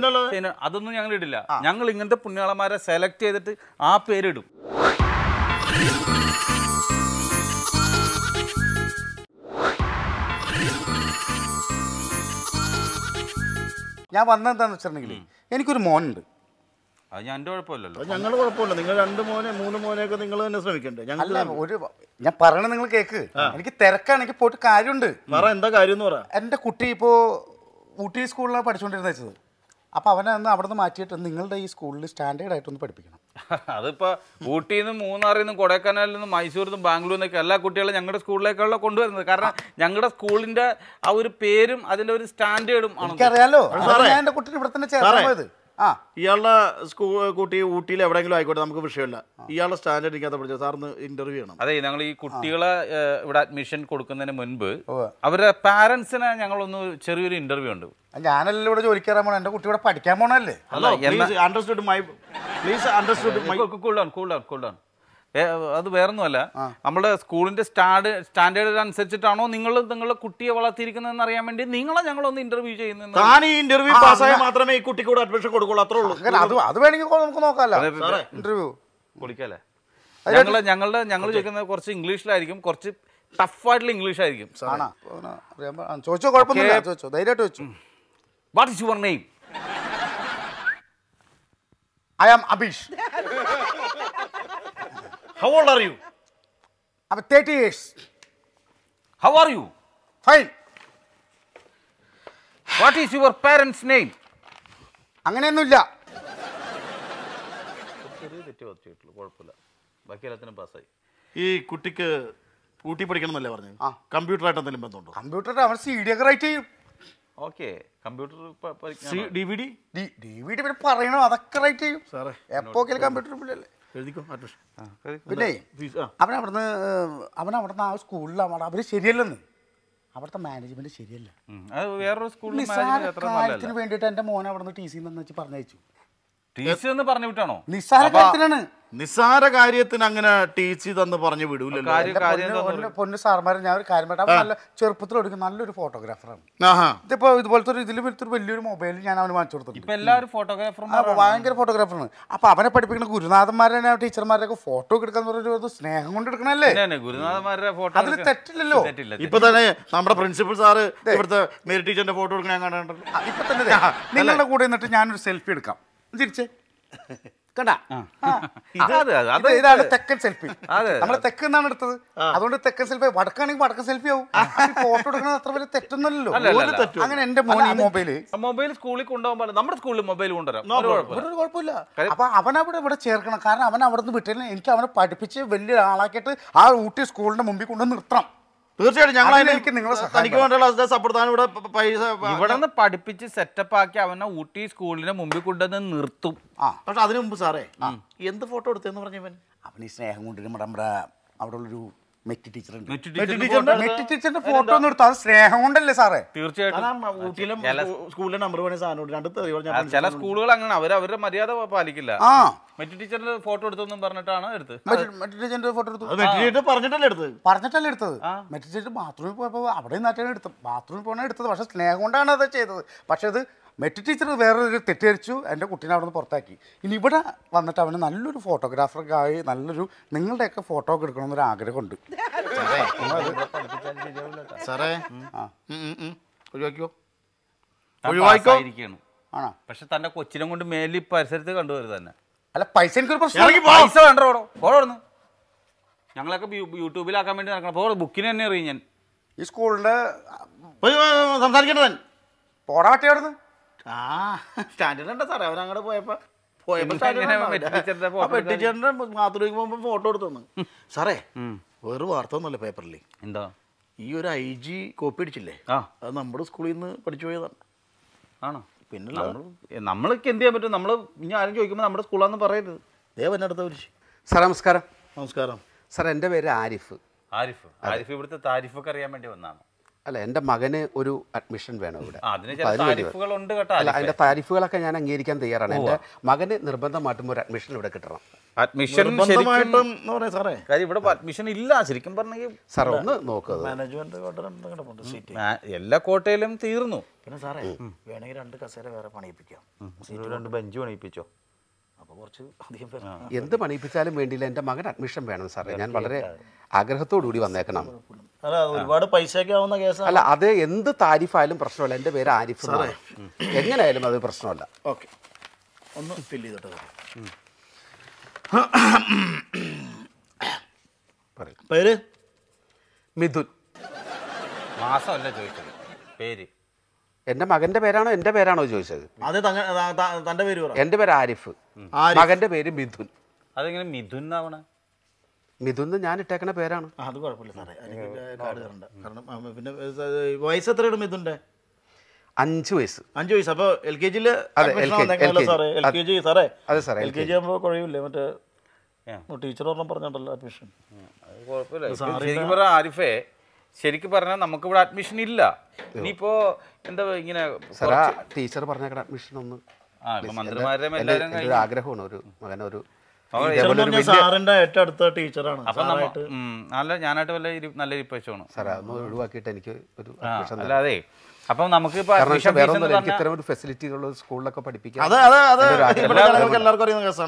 അതൊന്നും ഞങ്ങൾ ഇടില്ല. ഞങ്ങൾ ഇങ്ങനത്തെ പുണ്യാളന്മാരെ സെലക്ട് ചെയ്തിട്ട് ആ പേരിടും. ഞാൻ വന്നെന്താന്ന് വെച്ചിട്ടുണ്ടെങ്കിൽ എനിക്കൊരു മോനുണ്ട്. അത് ഞാൻ എന്റെ കുഴപ്പമില്ലല്ലോ. ഞങ്ങൾ കുഴപ്പമില്ല. നിങ്ങൾ രണ്ട് മോനെ മൂന്ന് മോനെയൊക്കെ നിങ്ങൾ തന്നെ ശ്രമിക്കണ്ടേ? ഞങ്ങൾ അല്ല ഒരു ഞാൻ പറയണ നിങ്ങൾ കേക്ക്. എനിക്ക് തിരക്കാണെങ്കിൽ എനിക്ക് പോയിട്ട് കാര്യമുണ്ട്. പറ എന്താ കാര്യം എന്ന് പറ. എന്റെ കുട്ടി ഇപ്പോ ഊട്ടി സ്കൂളിലാണ് പഠിച്ചുകൊണ്ടിരുന്നത് വെച്ചത്. അപ്പോൾ അവനെ ഒന്ന് അവിടെ നിന്ന് മാറ്റിയിട്ട് നിങ്ങളുടെ ഈ സ്കൂളിൽ സ്റ്റാൻഡേർഡ് ആയിട്ടൊന്ന് പഠിപ്പിക്കണം. അതിപ്പോൾ ഊട്ടിയിൽ നിന്നും മൂന്നാറിൽ നിന്നും കൊടൈക്കനാലിൽ നിന്നും മൈസൂരിൽ നിന്നും ബാംഗ്ലൂരിൽ നിന്നൊക്കെ എല്ലാ കുട്ടികളും ഞങ്ങളുടെ സ്കൂളിലേക്കുള്ള കൊണ്ടുവരുന്നത്. കാരണം ഞങ്ങളുടെ സ്കൂളിന്റെ ആ ഒരു പേരും അതിന്റെ ഒരു സ്റ്റാൻഡേർഡും ആണ് എനിക്കറിയാലോ. ഞാൻ എന്റെ കുട്ടിനെ ഇവിടെ തന്നെ ആ ഇയാളുടെ സ്കൂൾ കുട്ടി ഊട്ടിയിൽ എവിടെയെങ്കിലും ആയിക്കോട്ടെ നമുക്ക് വിഷയമില്ല. ഇയാളുടെ സ്റ്റാൻഡേർഡ് ഇരിക്കാത്ത പഠിച്ചത് സാറിന് ഇന്റർവ്യൂ ചെയ്യണം. അതെ ഞങ്ങൾ ഈ കുട്ടികളെ ഇവിടെ അഡ്മിഷൻ കൊടുക്കുന്നതിന് മുൻപ്. അവരുടെ പാരന്റ്സിനെ ഞങ്ങളൊന്ന് ചെറിയൊരു ഇന്റർവ്യൂ ഉണ്ട്. ഞാനല്ലോ ഇവിടെ ജോലിക്ക് കയറാൻ പോണ? എന്റെ കുട്ടി ഇവിടെ പഠിക്കാൻ പോണല്ലേ understood my please understood my cool down cool down cool down അത് വേറൊന്നുമല്ല. നമ്മുടെ സ്കൂളിന്റെ സ്റ്റാൻഡ് സ്റ്റാൻഡേർഡ് അനുസരിച്ചിട്ടാണോ നിങ്ങൾ നിങ്ങളുടെ കുട്ടിയെ വളർത്തിയിരിക്കുന്നതെന്ന് അറിയാൻ വേണ്ടി നിങ്ങളെ ഞങ്ങളൊന്ന് ഇന്റർവ്യൂ ചെയ്യുന്നത് താൻ ഈ ഇന്റർവ്യൂ പാസ്സായാൽ മാത്രമേ ഈ കുട്ടിക്ക് കൂടെ അഡ്മിഷൻ കൊടുക്കുള്ളൂ അത്രേ ഉള്ളൂ. അത് അത് വേണമെങ്കിൽ നമുക്ക് നോക്കാമല്ലോ. ഇന്റർവ്യൂ പൊളിക്കല്ലേ? ഞങ്ങൾ ഞങ്ങളുടെ ഞങ്ങൾ ചോദിക്കുന്നത് കുറച്ച് ഇംഗ്ലീഷിലായിരിക്കും കുറച്ച് ടഫായിട്ടുള്ള ഇംഗ്ലീഷ് ആയിരിക്കും ആണോ? അങ്ങനെ ആ, ചോദിച്ചോ കുഴപ്പമൊന്നുമില്ല. ചോദിച്ചോ ധൈര്യമായിട്ട് ചോദിച്ചു. What is your name I am Abeesh how old are you അപ്പം thirty years how are you fine what is your parents name അങ്ങനെയൊന്നുമില്ല. ചെറിയ തെറ്റ് വച്ചിട്ടുള്ളൂ കുഴപ്പമില്ല. ബാക്കി എല്ലാത്തിനും പാസ്സായി. ഈ കുട്ടിക്ക് ഊട്ടി പഠിക്കണം എന്നല്ലേ പറഞ്ഞത്? ആ. കമ്പ്യൂട്ടറായിട്ട് എന്തെങ്കിലും ബന്ധമുണ്ടോ? കമ്പ്യൂട്ടറിൽ അവൻ സി ഡി ഒക്കെ റൈറ്റ് ചെയ്യും. Okay. Computer D V D D V D പിന്നെ പറയണോ? അതൊക്കെ റൈറ്റ് ചെയ്യും. സാറേ എപ്പോക്കെങ്കിലും കമ്പ്യൂട്ടർ പിള്ളല്ലേ എഴുതിക്കോ പിന്നെ അവൻ അവിടുന്ന് അവൻ അവിടുന്ന് ആ സ്കൂളിൽ അവിടെ അവർ ശരിയല്ലെന്ന്. അവിടുത്തെ മാനേജ്മെന്റ് ശരിയല്ല. വേറൊരു സ്കൂളിൽ കാര്യത്തിന് വേണ്ടിയിട്ട് എന്റെ മോനെ അവിടുന്ന് ടി സി എന്ന് വെച്ച് പറഞ്ഞയച്ചു. ടീച്ചർ എന്ന് പറഞ്ഞു വിട്ടാണോ? നിസ്സാര കാര്യത്തിനാണ്. നിസ്സാര കാര്യത്തിന് അങ്ങനെ ടീച്ച് തന്ന് പറഞ്ഞു വിടൂലല്ലോ. പൊന്ന് സാർമാരെ ഞാൻ ഒരു കാര്യം പറയട്ടെ. നല്ല ചെറുപ്പത്തിൽ എടുക്കുന്ന നല്ലൊരു ഫോട്ടോഗ്രാഫറാണ്. ആഹാ. ഇതിപ്പോ ഇതുപോലത്തെ ഒരു ഇതിൽ ഒരു വലിയൊരു മൊബൈൽ ഞാൻ അവന് വാങ്ങിച്ചു കൊടുത്തിട്ടുണ്ട്. ഇപ്പൊ എല്ലാവരും ആ, ഫോട്ടോഗ്രാഫർമാർ ഭയങ്കര ഫോട്ടോഗ്രാഫറാണ് അപ്പൊ അവനെ പഠിപ്പിക്കുന്ന ഗുരുനാഥന്മാരെ ടീച്ചർമാരൊക്കെ ഫോട്ടോ എടുക്കാൻ എടുക്കാന്ന് പറഞ്ഞൊരു സ്നേഹം കൊണ്ട് എടുക്കണല്ലേ ഗുരുനാഥന്മാരുടെ ഫോട്ടോ അതിൽ തെറ്റില്ലല്ലോ. തെറ്റില്ല ഇപ്പൊ തന്നെ നമ്മുടെ പ്രിൻസിപ്പൽ സാറ് ഇവിടുത്തെ മേരി ടീച്ചറിന്റെ ഫോട്ടോ എടുക്കാൻ ഞാൻ കണ്ടിട്ടുണ്ട് ഇപ്പൊ തന്നെ നിങ്ങളുടെ കൂടെ നിന്നിട്ട് ഞാനൊരു സെൽഫി എടുക്കാം. തിരിച്ച്. കണ്ടാ. ഇത് അത് അത് അത് ഇതാണ് തെക്കൻ സെൽഫി. അതെ. നമ്മൾ തെക്ക് എന്നാണ് എടുത്തത്. അതുകൊണ്ട് തെക്കൻ സെൽഫി വടക്കാണെങ്കിൽ വടക്കൻ സെൽഫി ആവും. ഫോട്ടോ എടുക്കുന്നത് അത്ര വലിയ തെറ്റൊന്നല്ലോ. അങ്ങനെ എന്റെ മോൻ ഈ മൊബൈൽ. മൊബൈൽ സ്കൂളിൽ കൊണ്ടുപോകാൻ നമ്മുടെ സ്കൂളിൽ മൊബൈൽ കൊണ്ടുവരാം. ഒരു കുഴപ്പമില്ല. അപ്പൊ അവനവിടെ ഇവിടെ ചേർക്കണം. കാരണം അവൻ അവിടെ നിന്ന് വിട്ടില്ല. എനിക്ക് അവനെ പഠിപ്പിച്ച് വലിയ ആളാക്കിയിട്ട് ആ ഊട്ടി സ്കൂളിന്റെ മുമ്പിൽ കൊണ്ടുവന്ന് നിർത്തണം. തീർച്ചയായിട്ടും ഞങ്ങൾ നിങ്ങളെ സഹായം തനിക്ക് വേണ്ടിയുള്ള സപ്പോർട്ട് താൻ ഇവിടെ പൈസ ഇവിടെ നിന്ന് പഠിപ്പിച്ച് സെറ്റപ്പ് ആക്കി അവനെ ഊട്ടി സ്കൂളിന്റെ മുമ്പിൽ കൊണ്ടുവന്ന് നിർത്തും. ആ. പക്ഷെ അതിനു മുമ്പ് സാറേ എന്ത് ഫോട്ടോ എടുത്തെന്ന് പറഞ്ഞു അവൻ ഈ സ്നേഹം കൊണ്ട് നമ്മുടെ നമ്മുടെ അവിടെ ഉള്ളൊരു ടീച്ചറിന്റെ ഫോട്ടോ ഒന്നും എടുത്തു അത് സ്നേഹം കൊണ്ടല്ലേ സാറേ? തീർച്ചയായിട്ടും. സ്കൂളിലെ നമ്പർ വേണേ സാധനം രണ്ട് ചില സ്കൂളുകൾ അങ്ങനെ അവർ അവരുടെ മര്യാദ പാലിക്കില്ല. ആ. മെറ്റ് ടീച്ചറിന്റെ ഫോട്ടോ എടുത്തെന്നും പറഞ്ഞിട്ടാണ് എടുത്ത്. മെറ്റി ടീച്ചറിന്റെ ഫോട്ടോ എടുത്തു. പറഞ്ഞിട്ടല്ലേ എടുത്തത്? പറഞ്ഞിട്ടല്ലേ എടുത്തത്. മെറ്റി ടീച്ചർ ബാത്റൂമിൽ പോയപ്പോൾ അവിടെ നിന്നായിട്ടാണ് എടുത്തത്. ബാത്റൂമിൽ പോകണ എടുത്തത്. പക്ഷെ സ്നേഹം കൊണ്ടാണ് അത് ചെയ്തത്. പക്ഷെ അത് മെറ്റി ടീച്ചർ വേറൊരു തെറ്റിദ്ധരിച്ചു എന്റെ കുട്ടീനെ അവിടെ നിന്ന് പുറത്താക്കി. ഇനി ഇവിടെ വന്നിട്ട് അവന് നല്ലൊരു ഫോട്ടോഗ്രാഫറൊക്കെ ആയി നല്ലൊരു നിങ്ങളുടെയൊക്കെ ഫോട്ടോ ഒക്കെ എടുക്കണമെന്നൊരു ആഗ്രഹമുണ്ട്. സാറേ. ഒഴിവാക്കിയോ. ആണോ? പക്ഷെ തന്റെ കൊച്ചിനെ കൊണ്ട് മേലിൽ പരിസരത്ത് കണ്ടുവരുത് തന്നെ. അല്ല പൈസ എനിക്കൊരു പ്രശ്നം പൈസ വേണ്ടോ ഓടോ ഓടോന്ന് ഞങ്ങളൊക്കെ യൂട്യൂബിലാക്കാൻ വേണ്ടി നടക്കണം. അപ്പോൾ ബുക്കിന് തന്നെ അറിയും ഞാൻ. ഈ പോയി, സംസാരിക്കേണ്ടതൻ പോടാ പറ്റി അവിടുന്ന്. ആ സ്റ്റാൻഡേർഡ് ഉണ്ട് സാറേ അവൻ അങ്ങോട്ട് പോയപ്പോ പോയപ്പോ ബാത്റൂമിൽ ഫോട്ടോ എടുത്തു സാറേ വേറെ വാർത്ത ഒന്നുമല്ല പേപ്പറിൽ എന്താ? ഈ ഒരു ഐ ജി കോപ്പി അടിച്ചില്ലേ? അത് നമ്മുടെ സ്കൂളിൽ നിന്ന് പഠിച്ചു പോയതാണ്. ആണോ? പിന്നെ നമ്മൾക്ക് എന്ത് ചെയ്യാൻ പറ്റും? നമ്മൾ ഇനി ആരും ചോദിക്കുമ്പോൾ നമ്മുടെ സ്കൂളാന്ന് പറയരുത്. ദേവൻ അടുത്ത കുരിശ്. സാർ നമസ്കാരം. നമസ്കാരം. സാർ എന്റെ പേര് ആരിഫ്. ആരിഫ്. ആരിഫ് ഇവിടുത്തെ താരിഫൊക്കെ അറിയാൻ വേണ്ടി വന്നാണ് അല്ല എന്റെ മകന് ഒരു അഡ്മിഷൻ വേണം ഇവിടെ. അതിന് ചില അതിന് ഉണ്ട് കേട്ടോ അല്ല അതിന്റെ താരിഫുകളൊക്കെ ഞാൻ അംഗീകരിക്കാൻ തയ്യാറാണ്. എന്റെ മകന് നിർബന്ധമായിട്ടും ഒരു അഡ്മിഷൻ ഇവിടെ കിട്ടണം. അഡ്മിഷൻ സാറേ. കാര്യം ഇവിടെ അഡ്മിഷൻ ഇല്ല ശരിക്കും പറഞ്ഞെങ്കിൽ സാർ ഒന്ന് നോക്കുക മാനേജ്മെന്റ് എല്ലാ കോട്ടയിലും തീർന്നു. പിന്നെ സാറേ വേണമെങ്കിൽ രണ്ട് കസേര വേറെ പണിയിപ്പിക്കാം. രണ്ട് ബെഞ്ച് പണിയിപ്പിച്ചോ? അപ്പോൾ കുറച്ച് അധികം പേര് എന്ത് പണിയിപ്പിച്ചാലും വേണ്ടിയില്ല. എന്റെ മകൻ അഡ്മിഷൻ വേണം സാറേ. ഞാൻ വളരെ ആഗ്രഹത്തോടു കൂടി വന്നേക്കണം. അല്ല അത് ഒരുപാട് പൈസയൊക്കെ ആവുന്ന കേസാണ് അല്ല അത് എന്ത് താരിഫായാലും പ്രശ്നമല്ല. എന്റെ പേര് ആരിഫ്. എങ്ങനെയായാലും അത് പ്രശ്നമല്ല. ഓക്കെ. ഒന്ന് ഫില്ല് ചെയ്തിട്ട് പേര്? മിഥുൻ. മാസമല്ല ചോദിച്ചത്. പേര്. എന്റെ മകന്റെ പേരാണോ എന്റെ പേരാണോ ചോദിച്ചത്? അത് തന്റെ പേര് ആരിഫ്. മകന്റെ പേര് മിഥുൻ. അതെങ്ങനെ മിഥുൻ ഞാൻ ഇട്ടേക്കണ പേരാണ്. അത് കുഴപ്പമില്ല സാറേ. കാർഡ് തരണ്ട. കാരണം പിന്നെ വയസ്സ് എത്രയാണ് മിഥുന്റെ? അഞ്ച് വയസ്സ്. അഞ്ച് വയസ്സ്. അപ്പോൾ എൽ കെ ജിയിൽ അതെ, സാറേ. എൽ കെ ജി സാറേ. അതെ സാറേ എൽ കെ ജി. ആകുമ്പോൾ കുഴയില്ലേ? മറ്റേ ടീച്ചർ പറഞ്ഞിട്ടുണ്ടല്ലോ പറഞ്ഞിട്ടല്ലോ അഡ്മിഷൻ. അത് കുഴപ്പമില്ല. ആരിഫേ ശരിക്കും പറഞ്ഞാൽ നമുക്ക് ഇവിടെ അഡ്മിഷൻ ഇല്ല ഇനിയിപ്പോ എന്താ ഇങ്ങനെ ടീച്ചർ പറഞ്ഞ അഡ്മിഷൻ ഒന്ന് ആ ഇപ്പൊ മന്ത്രിമാരുടെ ഒരു ഒരു സാറിന്റെ ഏറ്റവും അടുത്ത ടീച്ചറാണ്. നല്ല ഞാനായിട്ട് വല്ല നല്ല ഇരിപ്പ് വെച്ചോണം സാറേ അതൊന്ന് ഒഴിവാക്കിയിട്ട് എനിക്ക് ഒരു അല്ലാതെ അപ്പൊ നമുക്ക് സ്കൂളിലൊക്കെ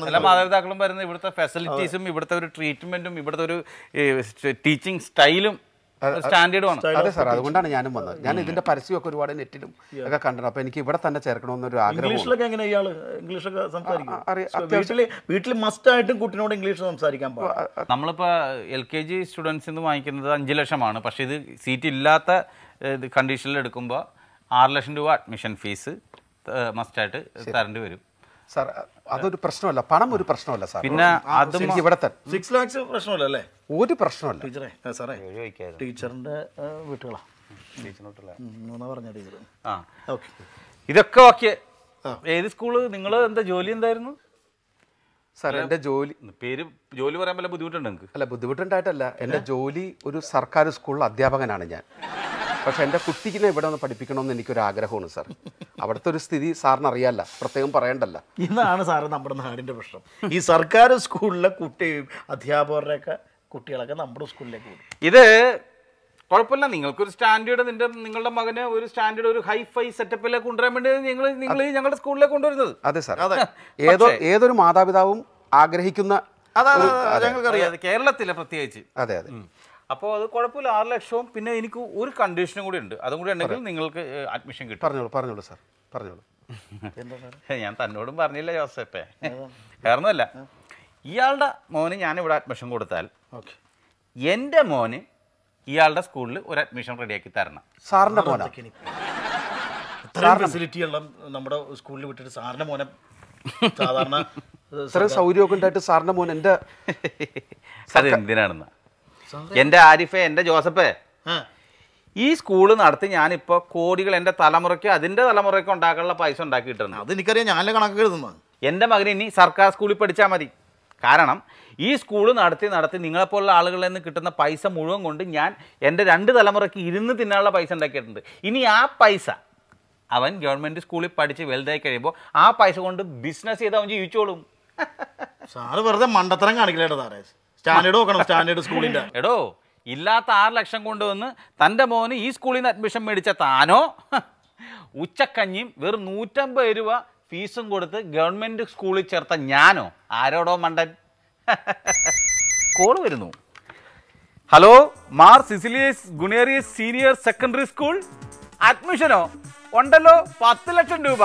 എല്ലാ മാതാപിതാക്കളും വരുന്ന ഇവിടുത്തെ ഫെസിലിറ്റീസും ഇവിടുത്തെ ഒരു ട്രീറ്റ്മെന്റും ഇവിടുത്തെ ഒരു ടീച്ചിങ് സ്റ്റൈലും സ്റ്റാൻഡേർഡുമാണ് അതെ സാർ അതുകൊണ്ടാണ് ഞാനും വന്നത്. ഞാൻ ഇതിന്റെ പരസ്യമൊക്കെ ഒരുപാട് നെറ്റിലും ഒക്കെ കണ്ടിട്ടുണ്ട്. അപ്പൊ എനിക്ക് ഇവിടെ തന്നെ ചേർക്കണമെന്നൊരു ആഗ്രഹം ഇംഗ്ലീഷിലൊക്കെ എങ്ങനെ ഇയാൾ? ഇംഗ്ലീഷൊക്കെ സംസാരിക്കും വീട്ടിൽ വീട്ടിൽ മസ്റ്റ് ആയിട്ടും കുട്ടിനോട് ഇംഗ്ലീഷ് സംസാരിക്കാൻ നമ്മളിപ്പോൾ എൽ കെ ജി സ്റ്റുഡൻസിൽ നിന്ന് വാങ്ങിക്കുന്നത് അഞ്ച് ലക്ഷമാണ്. പക്ഷെ ഇത് സീറ്റ് ഇല്ലാത്ത കണ്ടീഷനിൽ എടുക്കുമ്പോൾ ആറ് ലക്ഷം രൂപ അഡ്മിഷൻ ഫീസ് മസ്റ്റായിട്ട് തരേണ്ടി വരും. സാർ അതൊരു പ്രശ്നമല്ല. പണം ഒരു പ്രശ്നമല്ല സാർ. പിന്നെ അതും എനിക്ക് ഇവിടെ തന്നെ. സിക്സ് ലാക്സ് പ്രശ്നമല്ല അല്ലേ? ഒരു പ്രശ്നമല്ല. ടീച്ചറെ സാറേ. ടീച്ചറിന്റെ വീട്ടുകളാ. പറഞ്ഞ ടീച്ചർ ആ. ഓക്കെ. ഇതൊക്കെ ഓക്കെ. ഏത് സ്കൂൾ? നിങ്ങൾ എന്താ ജോലി എന്തായിരുന്നു? സാർ എന്റെ ജോലി പേര് ജോലി പറയാൻ വല്ല ബുദ്ധിമുട്ടുണ്ട് നിങ്ങൾക്ക്? അല്ല ബുദ്ധിമുട്ടുണ്ടായിട്ടല്ല. എന്റെ ജോലി ഒരു സർക്കാർ സ്കൂളിൽ അധ്യാപകനാണ് ഞാൻ. പക്ഷെ എന്റെ കുട്ടിക്കിനെ ഇവിടെ ഒന്ന് പഠിപ്പിക്കണമെന്ന് എനിക്കൊരു ആഗ്രഹമാണ് സാർ. അവിടുത്തെ ഒരു സ്ഥിതി സാറിന് അറിയാല്ല പ്രത്യേകം പറയണ്ടല്ല. ഇതാണ് സാറ് നമ്മുടെ നാടിന്റെ പ്രശ്നം. ഈ സർക്കാർ സ്കൂളിലെ കുട്ടി അധ്യാപകരുടെയൊക്കെ കുട്ടികളൊക്കെ നമ്മുടെ സ്കൂളിലേക്ക് വിടും ഇത് കുഴപ്പമില്ല. നിങ്ങൾക്കൊരു സ്റ്റാൻഡേർഡ് നിന്റെ നിങ്ങളുടെ മകന് ഒരു സ്റ്റാൻഡേർഡ് ഒരു ഹൈഫൈ സെറ്റപ്പിലേക്ക് കൊണ്ടുവരാൻ വേണ്ടി നിങ്ങൾ നിങ്ങൾ ഞങ്ങളുടെ സ്കൂളിലേക്ക് കൊണ്ടുവരുന്നത്. അതെ സാർ. അതെ. ഏതോ ഏതൊരു മാതാപിതാവും ആഗ്രഹിക്കുന്ന അതാണ് ഞങ്ങൾക്കറിയാം. അതെ, കേരളത്തിലെ പ്രത്യേകിച്ച്. അതെ അതെ. അപ്പോൾ അത് കുഴപ്പമില്ല ആറ് ലക്ഷവും. പിന്നെ എനിക്ക് ഒരു കണ്ടീഷനും കൂടി ഉണ്ട്. അതും കൂടി ഉണ്ടെങ്കിൽ നിങ്ങൾക്ക് അഡ്മിഷൻ കിട്ടും. പറഞ്ഞോളൂ പറഞ്ഞോളൂ സാർ പറഞ്ഞോളൂ. ഞാൻ തന്നോടും പറഞ്ഞില്ല ജോസഫേ. കാരണമല്ല ഇയാളുടെ മോന് ഞാൻ ഇവിടെ അഡ്മിഷൻ കൊടുത്താൽ ഓക്കെ. എന്റെ മോന് ഇയാളുടെ സ്കൂളിൽ ഒരു അഡ്മിഷൻ റെഡിയാക്കി തരണം. സാറിന്റെ മോനെ? ഫെസിലിറ്റി ഉള്ള നമ്മുടെ സ്കൂളിൽ വിട്ടിട്ട് സാറിന്റെ മോനെ സാധാരണ ഇത്രയും സൗകര്യമൊക്കെ ഉണ്ടായിട്ട് സാറിന്റെ മോൻ എന്റെ സാർ എന്തിനാണെന്ന് എന്റെ ആരിഫെ എന്റെ ജോസഫേ ഈ സ്കൂൾ നടത്തി ഞാനിപ്പോൾ കോടികൾ എന്റെ തലമുറയ്ക്ക് അതിന്റെ തലമുറയ്ക്ക് ഉണ്ടാക്കാനുള്ള പൈസ ഉണ്ടാക്കിയിട്ടുണ്ട്. അതെനിക്കറിയാം ഞാനല്ലേ കണക്ക് എഴുതുന്നത് എന്റെ മകൻ ഇനി സർക്കാർ സ്കൂളിൽ പഠിച്ചാൽ മതി. കാരണം ഈ സ്കൂൾ നടത്തി നടത്തി നിങ്ങളെപ്പോലുള്ള ആളുകളിൽ നിന്ന് കിട്ടുന്ന പൈസ മുഴുവൻ കൊണ്ട് ഞാൻ എന്റെ രണ്ട് തലമുറയ്ക്ക് ഇരുന്ന് തിന്നാനുള്ള പൈസ ഉണ്ടാക്കിയിട്ടുണ്ട്. ഇനി ആ പൈസ അവൻ ഗവൺമെന്റ് സ്കൂളിൽ പഠിച്ച് വലുതായി കഴിയുമ്പോൾ ആ പൈസ കൊണ്ട് ബിസിനസ് ചെയ്ത് അവൻ ജീവിച്ചോളും. സാറ് വെറുതെ മണ്ടത്തരം കാണിക്കില്ലേട്ടോ സാറേ. സ്റ്റാൻഡേർഡ് നോക്കണം സ്റ്റാൻഡേർഡ് സ്കൂളിന്റെ. എടോ ഇല്ലാത്ത ആറ് ലക്ഷം കൊണ്ടുവന്ന് തന്റെ മോന് ഈ സ്കൂളിൽ നിന്ന് അഡ്മിഷൻ മേടിച്ച താനോ? ഉച്ചക്കഞ്ഞിയും വെറും നൂറ്റമ്പത് രൂപ ഫീസും കൊടുത്ത് ഗവൺമെന്റ് സ്കൂളിൽ ചേർത്ത ഞാനോ? ആരോടോ മണ്ടൻ? കോൾ വരുന്നു. ഹലോ മാർ സിസിലിയസ് ഗുണേറിയസ് സീനിയർ സെക്കൻഡറി സ്കൂൾ? അഡ്മിഷനോ? ഉണ്ടല്ലോ പത്ത് ലക്ഷം രൂപ.